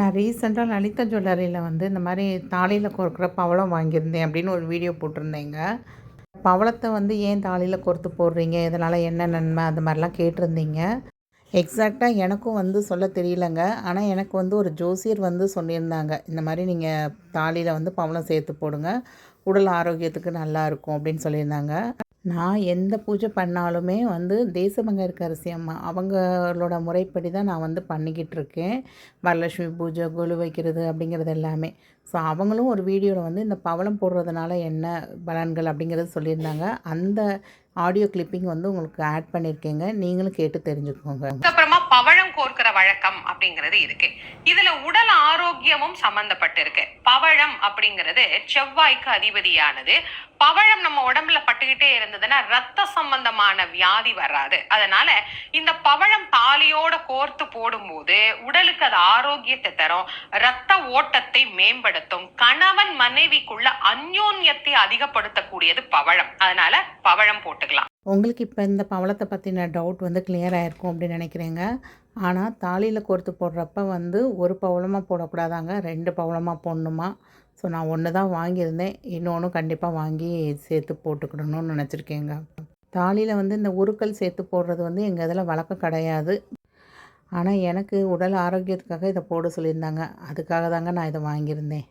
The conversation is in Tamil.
நான் ரீசெண்டாக லலிதா ஜுவல்லரியில் வந்து இந்த மாதிரி தாலியில் கோர்க்குற பவளம் வாங்கியிருந்தேன் அப்படின்னு ஒரு வீடியோ போட்டிருந்தேங்க. பவளத்தை வந்து ஏன் தாலியில் கோர்த்து போடுறீங்க? இதனால் என்ன நன்மை? அது மாதிரிலாம் கேட்டிருந்தீங்க. எக்ஸாக்டாக எனக்கும் வந்து சொல்ல தெரியலங்க. ஆனால் எனக்கு வந்து ஒரு ஜோசியர் வந்து சொல்லியிருந்தாங்க இந்த மாதிரி நீங்கள் தாலியில் வந்து பவளம் சேர்த்து போடுங்க. உடல் ஆரோக்கியத்துக்கு நல்லா இருக்கும் அப்படின்னு சொல்லியிருந்தாங்க. நான் எந்த பூஜை பண்ணாலுமே வந்து தேசமங்க இருக்க அரிசி அம்மா. அவங்களோட முறைப்படி தான் நான் வந்து பண்ணிக்கிட்டு இருக்கேன் வரலட்சுமி பூஜை கொலு வைக்கிறது அப்படிங்கிறது எல்லாமே. ஸோ அவங்களும் ஒரு வீடியோவில் வந்து இந்த பவளம் போடுறதுனால என்ன பலன்கள் அப்படிங்கிறது சொல்லியிருந்தாங்க. அந்த ஆடியோ கிளிப்பிங் வந்து உங்களுக்கு ஆட் பண்ணியிருக்கேங்க. நீங்களும் கேட்டு தெரிஞ்சுக்கோங்க. அப்புறமா பவளம் கோர்க்கிற வழக்கம் அப்படிங்கிறது இருக்கு. இதுல உடல் ஆரோக்கியமும் சம்பந்தப்பட்டு இருக்கு பவழம் அப்படிங்கிறது செவ்வாய்க்கு அதிபதியானது. பவழம் நம்ம உடம்புல பட்டுக்கிட்டே இருந்ததுன்னா ரத்த சம்பந்தமான வியாதி வராது. அதனால இந்த பவழம் தாலியோட கோர்த்து போடும்போது உடலுக்கு அது ஆரோக்கியத்தை தரும் ரத்த ஓட்டத்தை மேம்படுத்தும் கணவன் மனைவிக்குள்ள அந்யோன்யத்தை அதிகப்படுத்தக்கூடியது பவழம். அதனால பவழம் போட்டுக்கலாம். உங்களுக்கு இப்போ இந்த பவளத்தை பற்றின டவுட் வந்து கிளியர் ஆகிருக்கும் அப்படின்னு நினைக்கிறேங்க. ஆனால் தாலியில் கோர்த்து போடுறப்ப வந்து ஒரு பவளமாக போடக்கூடாதாங்க ரெண்டு பவளமாக போடணுமா? ஸோ நான் ஒன்று தான் வாங்கியிருந்தேன். இன்னொன்று கண்டிப்பாக வாங்கி சேர்த்து போட்டுக்கிடணும்னு நினச்சிருக்கேங்க. தாலியில் வந்து இந்த உருக்கள் சேர்த்து போடுறது வந்து எங்கள் இதில் வழக்கம் கிடையாது. ஆனால் எனக்கு உடல் ஆரோக்கியத்துக்காக இதை போட சொல்லியிருந்தாங்க. அதுக்காக தாங்க நான் இதை வாங்கியிருந்தேன்.